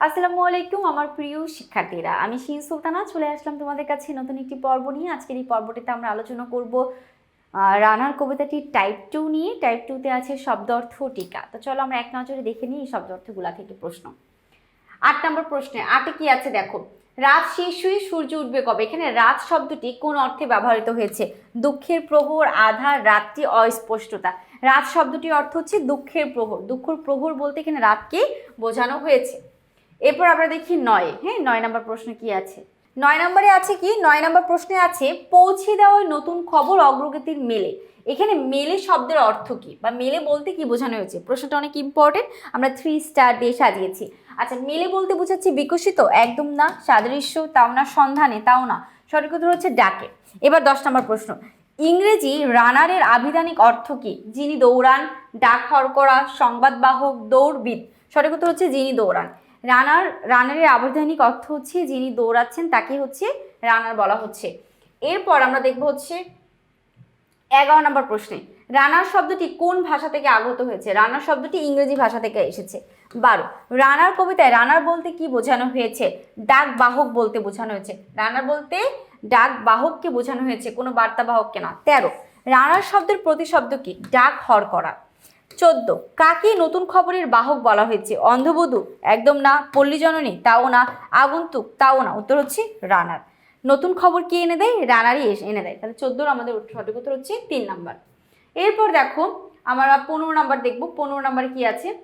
আসসালামু আলাইকুম আমার প্রিয় শিক্ষার্থীরা। আমি শিন সুলতানা, চলে আসলাম তোমাদের কাছে নতুন একটি পর্ব নিয়ে। আজকের এই পর্বটিতে আমরা আলোচনা করব রানার কবিতাটি টাইপ টু নিয়ে। টাইপ টুতে আছে শব্দ অর্থ টিকা। তো চলো আমরা এক নজরে দেখে নিই এই শব্দ অর্থগুলা থেকে প্রশ্ন। আট নম্বর প্রশ্নে, আটে কি আছে দেখো? রাত শেষ হয়ে সূর্য উঠবে কবে? এখানে রাত শব্দটি কোন অর্থে ব্যবহৃত হয়েছে? দুঃখের প্রহর, আধার, রাত্রি, অস্পষ্টতা। রাত শব্দটির অর্থ হচ্ছে দুঃখের প্রহর। দুঃখের প্রহর বলতে এখানে রাতকে বোঝানো হয়েছে। এরপর আমরা দেখি নয়। হ্যাঁ নয় নম্বর প্রশ্ন কি আছে? নয় নম্বরে আছে কি? নয় নম্বর প্রশ্নে আছে, পৌঁছে দেওয়ার নতুন খবর অগ্রগতির মেলে। এখানে মেলে শব্দের অর্থ কি? বা মেলে বলতে কি বোঝানো হয়েছে? প্রশ্নটা অনেক ইম্পর্টেন্ট আমরা থ্রি স্টার দিয়ে সাজিয়েছি। আচ্ছা মেলে বলতে বোঝাচ্ছি বিকশিত? একদম না, সাদৃশ্য, তাও না, সন্ধানে, তাও না। সঠিক উত্তর হচ্ছে ডাকে। এবার দশ নম্বর প্রশ্ন। ইংরেজি রানারের আবিধানিক অর্থ কি? যিনি দৌড়ান, ডাক হরকরা সংবাদবাহক দৌড়বিদ। সঠিক উত্তর হচ্ছে যিনি দৌড়ান। রানার, রানারের আবিধানিক অর্থ হচ্ছে যিনি দৌড়াচ্ছেন তাকে হচ্ছে রানার বলা হচ্ছে। এরপর আমরা দেখব হচ্ছে এগারো নম্বর প্রশ্নে, রানার শব্দটি কোন ভাষা থেকে আগত হয়েছে? রানার শব্দটি ইংরেজি ভাষা থেকে এসেছে। বারো, রানার কবিতায় রানার বলতে কি বোঝানো হয়েছে? ডাক বাহক বলতে বোঝানো হয়েছে। রানার বলতে ডাক বাহককে বোঝানো হয়েছে, কোনো বার্তা বাহককে না। তেরো, রানার শব্দের প্রতিশব্দ কি? ডাক হর করা। চোদ্দ। কাকে নতুন খবরের বাহক বলা হয়েছে? অন্ধবধূ? একদম না। পল্লী জননী? তাও না। আগন্তুক? তাও না। উত্তর হচ্ছে রানার। নতুন খবর কি এনে দেয়? রানারই এনে দেয়। তাহলে চোদ্দোর আমাদের সঠিক উত্তর হচ্ছে তিন নাম্বার। এরপর দেখো, আমরা পনেরো নাম্বার দেখব। পনেরো নাম্বারে কি আছে?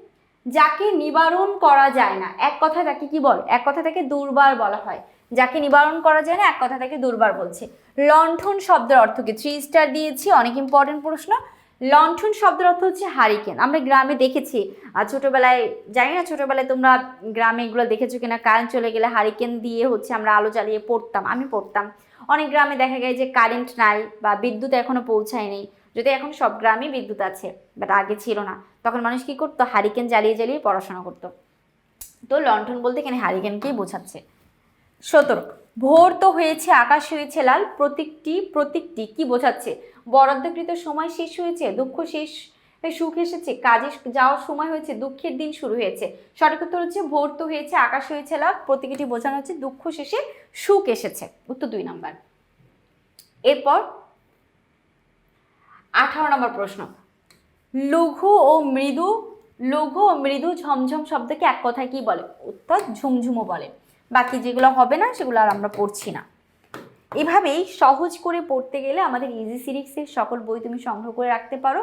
যাকে নিবারণ করা যায় না। এক কথা তাকে কি বল? এক কথা তাকে দুর্বার বলা হয়। যাকে নিবারণ করা যায় না, এক কথা তাকে দুর্বার বলছে। লণ্ঠন শব্দের অর্থ কি? থ্রি স্টার দিয়েছি, অনেক ইম্পর্টেন্ট প্রশ্ন। লণ্ঠন শব্দের অর্থ হচ্ছে হারিকেন। আমরা গ্রামে দেখেছি, আর ছোটোবেলায়, জানি না ছোটোবেলায় তোমরা গ্রামে এগুলো দেখেছ কিনা, কারেন্ট চলে গেলে হারিকেন দিয়ে হচ্ছে আমরা আলো জ্বালিয়ে পড়তাম, আমি পড়তাম। অনেক গ্রামে দেখা যায় যে কারেন্ট নাই বা বিদ্যুৎ এখনও পৌঁছায়নি যদি এখন সব গ্রামেই বিদ্যুৎ আছে, বাট আগে ছিল না। তখন মানুষ কী করতো? হারিকেন জ্বালিয়ে জ্বালিয়ে পড়াশোনা করতো। তো লণ্ঠন বলতে এখানে হারিকেনকেই বোঝাচ্ছে। সতেরো ভোর তো হয়েছে, আকাশ হয়েছে লাল, প্রতীকটি প্রতীকটি কি বোঝাচ্ছে? বরাদ্দকৃত সময় শেষ হয়েছে, দুঃখ শেষ সুখ এসেছে, কাজে যাওয়ার সময় হয়েছে, দুঃখের দিন শুরু হয়েছে। সঠিক উত্তর হচ্ছে, ভোর তো হয়েছে, আকাশ হয়েছে লাল, প্রতীকটি বোঝানো হচ্ছে, দুঃখ শেষে সুখ এসেছে। উত্তর দুই নাম্বার। এরপর আঠারো নম্বর প্রশ্ন। লঘু ও মৃদু, লঘু ও মৃদু ঝমঝম শব্দকে এক কথায় কি বলে? উত্তর ঝুমঝুমো বলে। বাকি যেগুলো হবে না, সেগুলো আর আমরা পড়ছি না। এভাবেই সহজ করে পড়তে গেলে আমাদের ইজি সিরিক্সের সকল বই তুমি সংগ্রহ করে রাখতে পারো।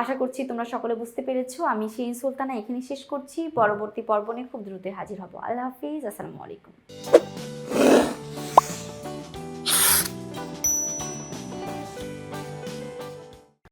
আশা করছি তোমরা সকলে বুঝতে পেরেছ। আমি সেই সুলতানা এখানে শেষ করছি। পরবর্তী পর্ব খুব দ্রুত হাজির হব। আল্লাহ হাফিজ, আসসালামু আলাইকুম।